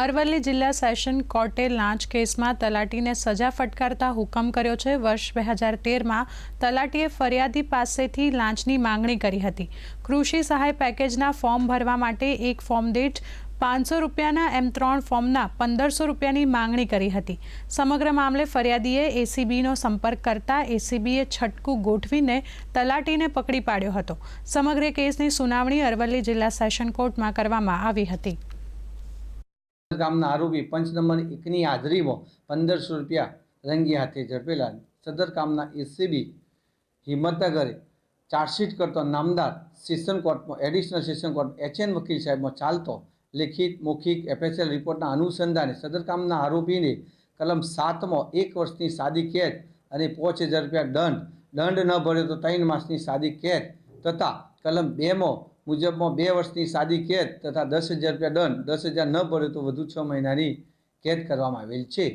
અરવલ્લી જિલ્લા સેશન કોર્ટે લાંચ કેસમાં તલાટીને સજા ફટકારતા હુકમ કર્યો છે. વર્ષ બે હજાર તેરમાં તલાટીએ ફરિયાદી પાસેથી લાંચની માંગણી કરી હતી. કૃષિ સહાય પેકેજના ફોર્મ ભરવા માટે એક ફોર્મ દીઠ પાંચસો રૂપિયાના એમ ત્રણ ફોર્મના પંદરસો રૂપિયાની માંગણી કરી હતી. સમગ્ર મામલે ફરિયાદીએ એસીબીનો સંપર્ક કરતા એસીબીએ છટકું ગોઠવીને તલાટીને પકડી પાડ્યો હતો. સમગ્ર કેસની સુનાવણી અરવલ્લી જિલ્લા સેશન કોર્ટમાં કરવામાં આવી હતી. ગામના આરોપી પંચ નંબર એકની હાજરીમાં પંદરસો રૂપિયા રંગી હાથે ઝડપેલા સદર ગામના એસીબી હિંમતનગરે ચાર્જશીટ કરતો નામદાર સેશન કોર્ટમાં, એડિશનલ સેશન કોર્ટ એચએન વકીલ સાહેબમાં ચાલતો લેખિત, મૌખિક, એફએસએલ રિપોર્ટના અનુસંધાને સદરકામના આરોપીને કલમ સાતમાં એક વર્ષની સાદી કેદ અને પાંચ હજાર રૂપિયા દંડ દંડ ન ભર્યો તો ત્રણ માસની સાદી કેદ તથા કલમ બેમાં મુજબમાં બે વર્ષની સાદી કેદ તથા દસ હજાર રૂપિયા દંડ, દસ હજાર ન ભરે તો વધુ છ મહિનાની કેદ કરવામાં આવેલ છે.